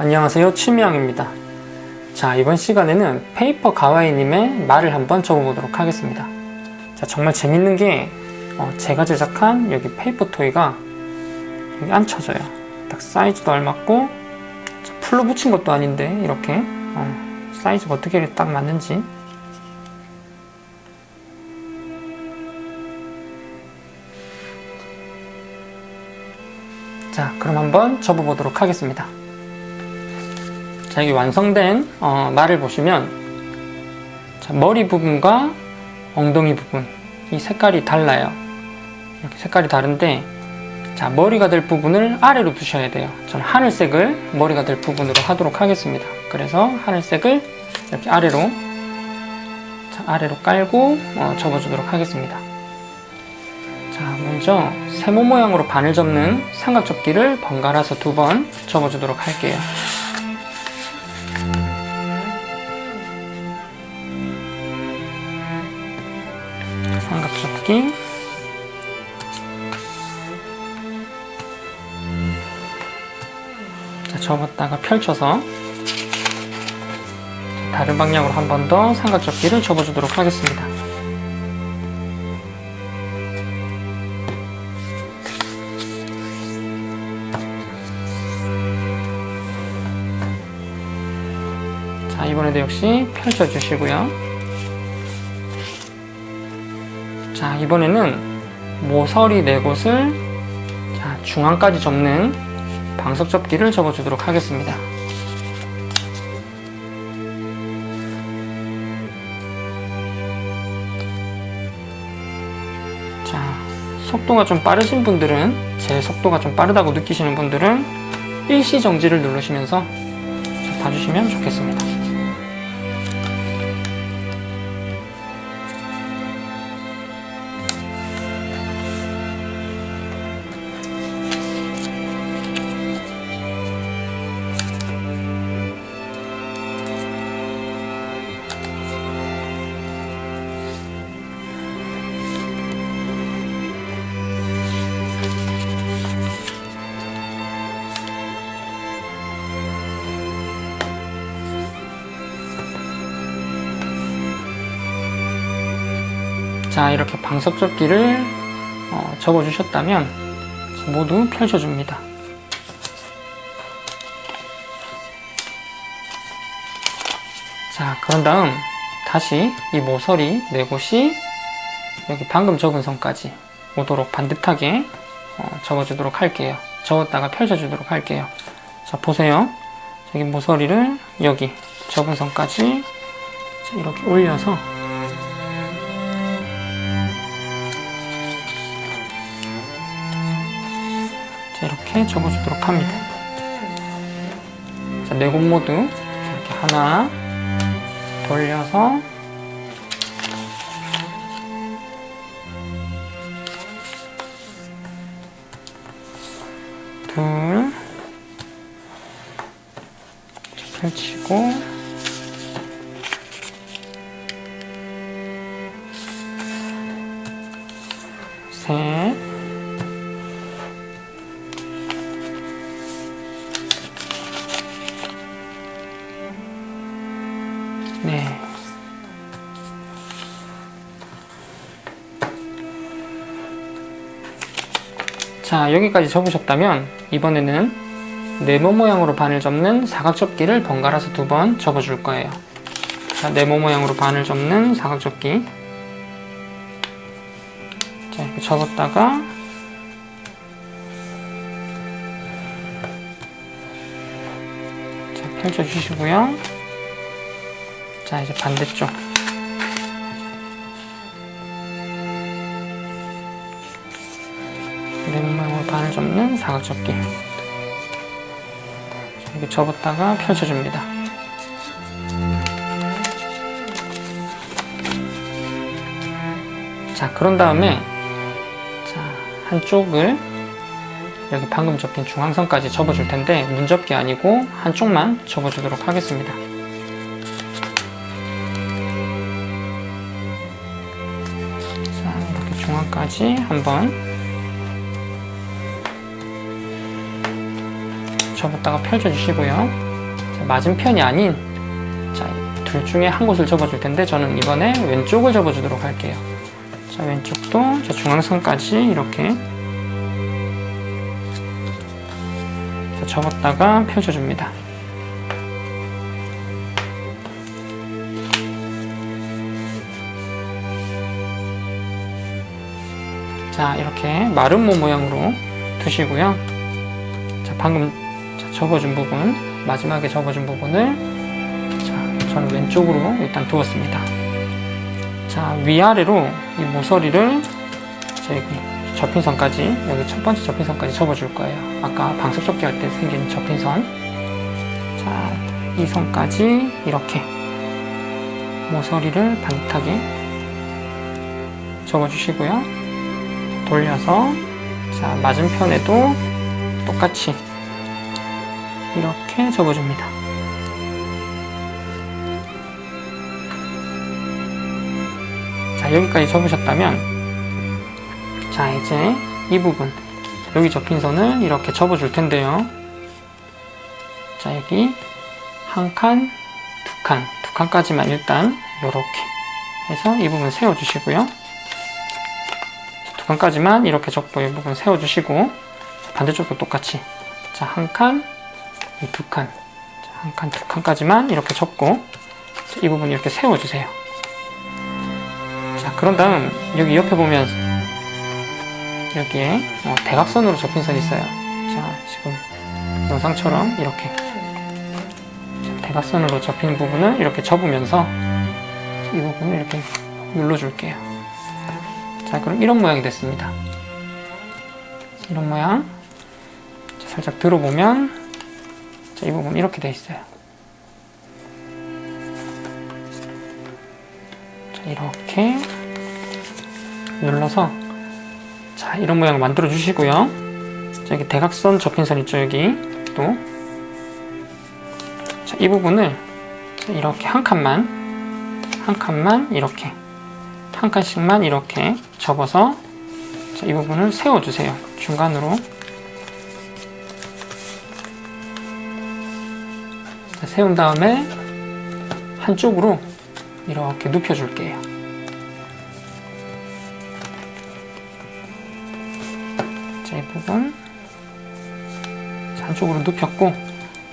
안녕하세요 취미양입니다. 자 이번 시간에는 페이퍼 가와이님의 말을 한번 적어보도록 하겠습니다. 자 정말 재밌는 게 어, 제가 제작한 여기 페이퍼 토이가 여기 안 쳐져요. 딱 사이즈도 알맞고 자, 풀로 붙인 것도 아닌데 이렇게 어, 사이즈가 어떻게 딱 맞는지. 자 그럼 한번 접어보도록 하겠습니다 자 여기 완성된 어, 말을 보시면 자, 머리 부분과 엉덩이 부분 이 색깔이 달라요. 이렇게 색깔이 다른데 자 머리가 될 부분을 아래로 두셔야 돼요. 저는 하늘색을 머리가 될 부분으로 하도록 하겠습니다. 그래서 하늘색을 이렇게 아래로 자, 아래로 깔고 어, 접어주도록 하겠습니다. 자 먼저 세모 모양으로 바늘 접는 삼각 접기를 번갈아서 두 번 접어주도록 할게요 삼각 접기 자 접었다가 펼쳐서 다른 방향으로 한 번 더 삼각 접기를 접어주도록 하겠습니다. 자 이번에도 역시 펼쳐 주시고요 자 이번에는 모서리 네 곳을 자, 중앙까지 접는 방석 접기를 접어 주도록 하겠습니다. 자 속도가 좀 빠르신 분들은 제 속도가 좀 빠르다고 느끼시는 분들은 일시 정지를 누르시면서 자, 봐주시면 좋겠습니다 자 이렇게 방석 접기를 어, 접어주셨다면 모두 펼쳐줍니다. 자 그런 다음 다시 이 모서리 네 곳이 여기 방금 접은 선까지 오도록 반듯하게 어, 접어주도록 할게요. 접었다가 펼쳐주도록 할게요. 자 보세요. 여기 모서리를 여기 접은 선까지 자, 이렇게 올려서 이렇게 접어주도록 합니다. 자, 네 곳 모두 이렇게 하나 돌려서 둘 자, 펼치고 셋 자, 여기까지 접으셨다면 이번에는 네모 모양으로 바늘 접는 사각 접기를 번갈아서 두 번 접어줄 거예요. 자, 네모 모양으로 바늘 접는 사각 접기. 자, 이렇게 접었다가 자, 펼쳐 주시고요. 자 이제 반대쪽 바늘 접는 사각 접기 이렇게 접었다가 펼쳐줍니다. 자 그런 다음에 자 한쪽을 여기 방금 접힌 중앙선까지 접어줄 텐데 문접기 아니고 한쪽만 접어주도록 하겠습니다. 자, 이렇게 중앙까지 한번 접었다가 펼쳐주시고요. 자, 맞은편이 아닌 자, 둘 중에 한 곳을 접어줄 텐데 저는 이번에 왼쪽을 접어주도록 할게요. 자, 왼쪽도 저 중앙선까지 이렇게 자, 접었다가 펼쳐줍니다. 자, 이렇게 마른 모 모양으로 두시고요. 자, 방금 자, 접어준 부분, 마지막에 접어준 부분을 자, 저는 왼쪽으로 일단 두었습니다. 자, 위아래로 이 모서리를 자, 여기 접힌 선까지, 여기 첫 번째 접힌 선까지 접어줄 거예요. 아까 방석 접기 할 때 생긴 접힌 선. 자, 이 선까지 이렇게 모서리를 반듯하게 접어주시고요. 돌려서 자 맞은편에도 똑같이 이렇게 접어줍니다. 자 여기까지 접으셨다면 자 이제 이 부분 여기 접힌 선을 이렇게 접어줄 텐데요. 자 여기 한 칸, 두 칸, 두 칸까지만 일단 이렇게 해서 이 부분 세워주시고요. 두 칸까지만 이렇게 접고 이 부분 세워주시고 반대쪽도 똑같이 자 한 칸, 이 두 칸, 자, 한 칸, 두 칸까지만 이렇게 접고 자, 이 부분 이렇게 세워주세요. 자 그런 다음 여기 옆에 보면 여기에 어, 대각선으로 접힌 선이 있어요. 자 지금 영상처럼 이렇게 자, 대각선으로 접힌 부분을 이렇게 접으면서 이 부분을 이렇게 눌러줄게요. 자, 그럼 이런 모양이 됐습니다. 이런 모양. 자, 살짝 들어보면, 자, 이 부분 이렇게 돼 있어요. 자, 이렇게 눌러서, 자, 이런 모양을 만들어 주시고요. 자, 여기 대각선 접힌 선 있죠, 여기. 또. 자, 이 부분을 자, 이렇게 한 칸만, 한 칸만 이렇게. 한 칸씩만 이렇게 접어서 자, 이 부분을 세워주세요. 중간으로. 세운 다음에 한쪽으로 이렇게 눕혀줄게요. 자, 이 부분. 자, 한쪽으로 눕혔고,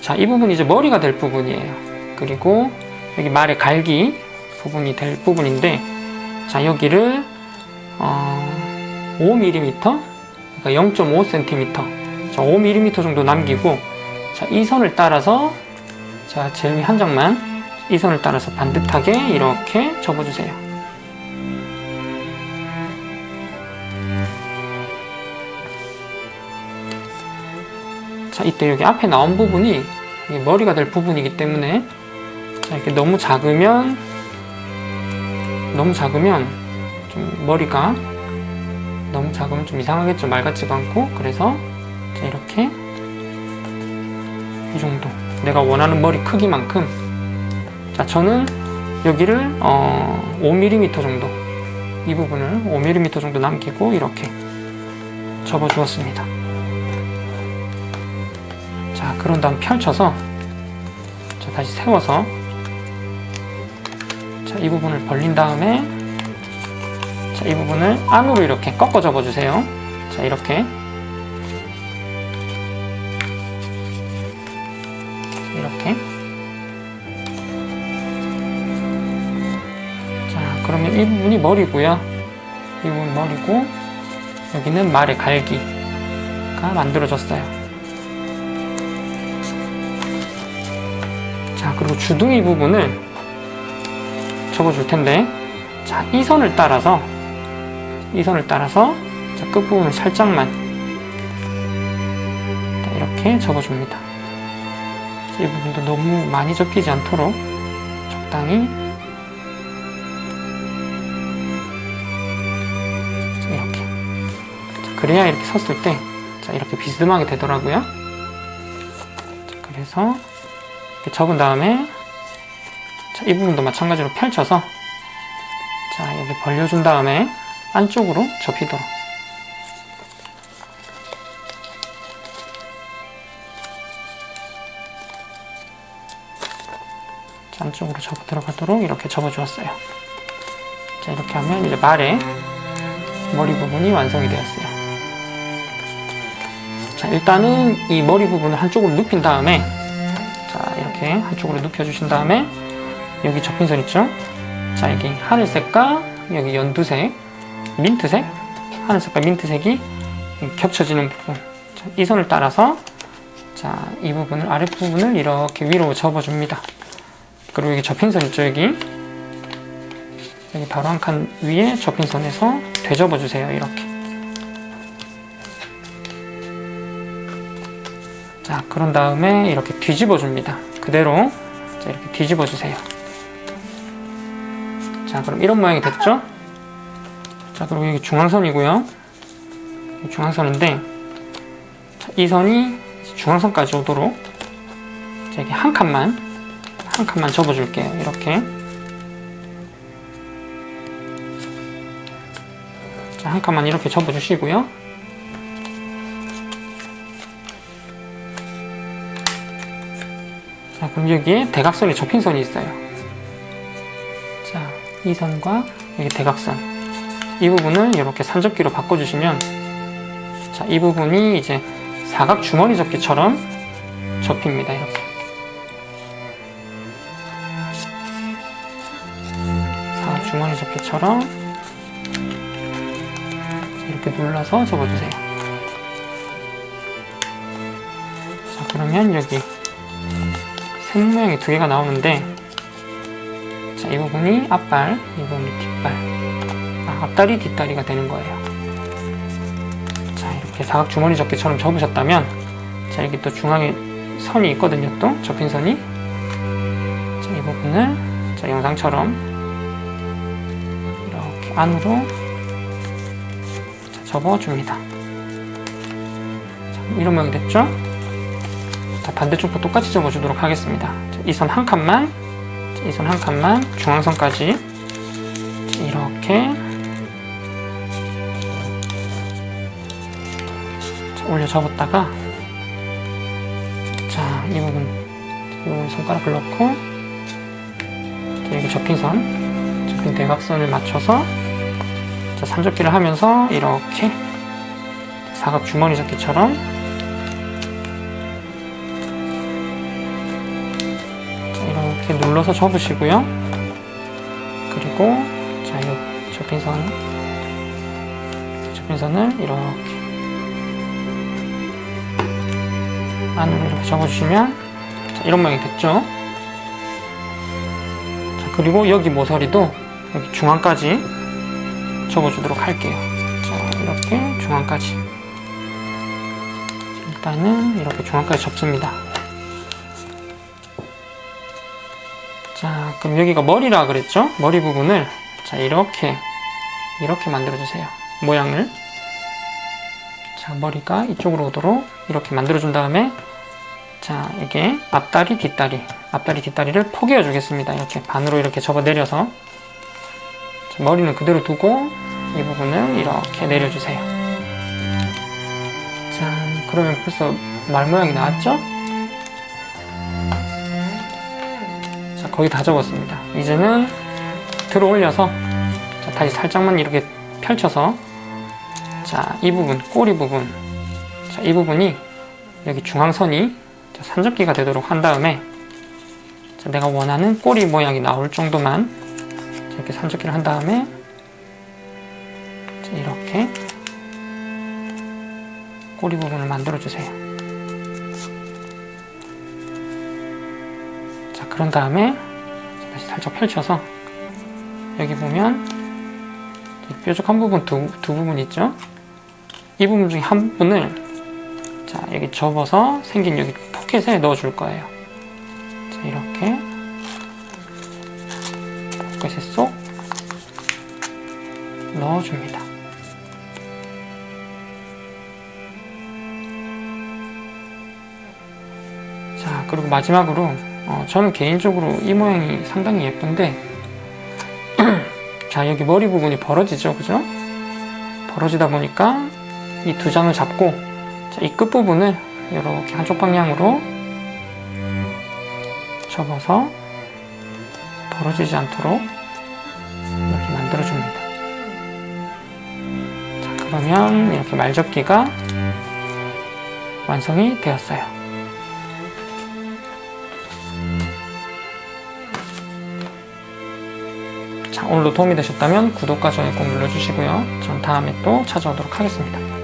자, 이 부분이 이제 머리가 될 부분이에요. 그리고 여기 말의 갈기 부분이 될 부분인데, 자, 여기를, 어, 5mm, 그러니까 0.5cm, 자, 5mm 정도 남기고, 자, 이 선을 따라서, 자, 제일 위 한 장만, 이 선을 따라서 반듯하게 이렇게 접어주세요. 자, 이때 여기 앞에 나온 부분이 머리가 될 부분이기 때문에, 자, 이렇게 너무 작으면, 너무 작으면 좀 머리가 너무 작으면 좀 이상하겠죠? 말 같지가 않고. 그래서 자 이렇게 이 정도 내가 원하는 머리 크기만큼. 자 저는 여기를 어 5mm 정도. 이 부분을 5mm 정도 남기고 이렇게 접어 주었습니다. 자 그런 다음 펼쳐서 자 다시 세워서 자, 이 부분을 벌린 다음에 자, 이 부분을 안으로 이렇게 꺾어 접어 주세요. 자, 이렇게 이 부분이 머리고요. 이 부분 머리고 여기는 말의 갈기가 만들어졌어요. 자, 그리고 주둥이 부분을 접어줄 텐데 자, 이 선을 따라서 이 선을 따라서 자, 끝부분을 살짝만 자, 이렇게 접어줍니다. 자, 이 부분도 너무 많이 접히지 않도록 적당히 그래야 이렇게 섰을 때 자, 이렇게 비스듬하게 되더라고요. 자, 그래서 이렇게 접은 다음에 자, 이 부분도 마찬가지로 펼쳐서 자 여기 벌려준 다음에 안쪽으로 접히도록 자, 안쪽으로 접어 들어가도록 이렇게 접어 주었어요. 자, 이렇게 하면 이제 말의 머리 부분이 완성이 되었어요. 자, 일단은 이 머리 부분을 한쪽으로 눕힌 다음에 자, 이렇게 한쪽으로 눕혀 주신 다음에 여기 접힌선 있죠? 자, 여기 하늘색과 여기 연두색, 민트색, 하늘색과 민트색이 겹쳐지는 부분. 자, 이 선을 따라서 자, 이 부분을 아랫부분을 이렇게 위로 접어줍니다. 그리고 여기 접힌선 있죠, 여기. 여기 바로 한 칸 위에 접힌선에서 되접어 주세요, 이렇게. 자, 그런 다음에 이렇게 뒤집어 줍니다. 그대로 자, 이렇게 뒤집어 주세요. 자, 그럼 이런 모양이 됐죠? 자, 그리고 여기 중앙선이고요. 이 중앙선인데 자, 이 선이 중앙선까지 오도록 자, 여기 한 칸만 한 칸만 접어 줄게요. 이렇게 자, 한 칸만 이렇게 접어 주시고요. 그럼 여기에 대각선이 접힌 선이 있어요. 자, 이 선과 여기 대각선. 이 부분을 이렇게 산접기로 바꿔주시면, 자, 이 부분이 이제 사각 주머니 접기처럼 접힙니다. 이렇게. 사각 주머니 접기처럼 이렇게 눌러서 접어주세요. 자, 그러면 여기 샘 모양이 두 개가 나오는데 자, 이 부분이 앞발, 이 부분이 뒷발. 아, 앞다리, 뒷다리가 되는 거예요. 자 이렇게 사각 주머니 접기처럼 접으셨다면 자 여기 또 중앙에 선이 있거든요 또 접힌 선이. 자 이 부분을 자 영상처럼 이렇게 안으로 자, 접어줍니다. 자, 이런 모양이 됐죠? 자, 반대쪽도 똑같이 접어주도록 하겠습니다. 이 선 한 칸만, 이 선 한 칸만 중앙선까지 이렇게 자, 올려 접었다가 자, 이 부분 이 손가락을 넣고 자, 여기 접힌 선, 접힌 대각선을 맞춰서 자, 산접기를 하면서 이렇게 사각 주머니 접기처럼 눌러서 접으시고요. 그리고 자, 이 접힌 선, 접힌 선을 이렇게 안으로 이렇게 접어주시면 자, 이런 모양이 됐죠. 자, 그리고 여기 모서리도 여기 중앙까지 접어주도록 할게요. 자, 이렇게 중앙까지. 일단은 이렇게 중앙까지 접습니다. 그럼 여기가 머리라 그랬죠? 머리 부분을 자 이렇게 이렇게 만들어 주세요. 모양을 자 머리가 이쪽으로 오도록 이렇게 만들어 준 다음에 자 이게 앞다리 뒷다리 앞다리 뒷다리를 포개어 주겠습니다. 이렇게 반으로 이렇게 접어 내려서 자, 머리는 그대로 두고 이 부분을 이렇게 내려주세요. 자 그러면 벌써 말 모양이 나왔죠? 거의 다 접었습니다. 이제는 들어 올려서 자, 다시 살짝만 이렇게 펼쳐서 자, 이 부분, 꼬리 부분 자, 이 부분이 여기 중앙선이 자, 산접기가 되도록 한 다음에 자, 내가 원하는 꼬리 모양이 나올 정도만 자, 이렇게 산접기를 한 다음에 자, 이렇게 꼬리 부분을 만들어 주세요. 자, 그런 다음에 다시 살짝 펼쳐서 여기 보면 이 뾰족한 부분 두, 두 부분 있죠? 이 부분 중에 한 부분을 자, 여기 접어서 생긴 여기 포켓에 넣어 줄 거예요. 자, 이렇게 포켓에 쏙 넣어 줍니다. 자, 그리고 마지막으로 어, 저는 개인적으로 이 모양이 상당히 예쁜데 자 여기 머리 부분이 벌어지죠 그죠 벌어지다 보니까 이 두 장을 잡고 자, 이 끝부분을 이렇게 한쪽 방향으로 접어서 벌어지지 않도록 이렇게 만들어줍니다. 자, 그러면 이렇게 말접기가 완성이 되었어요. 자, 오늘도 도움이 되셨다면 구독과 좋아요 꼭 눌러주시고요. 전 다음에 또 찾아오도록 하겠습니다.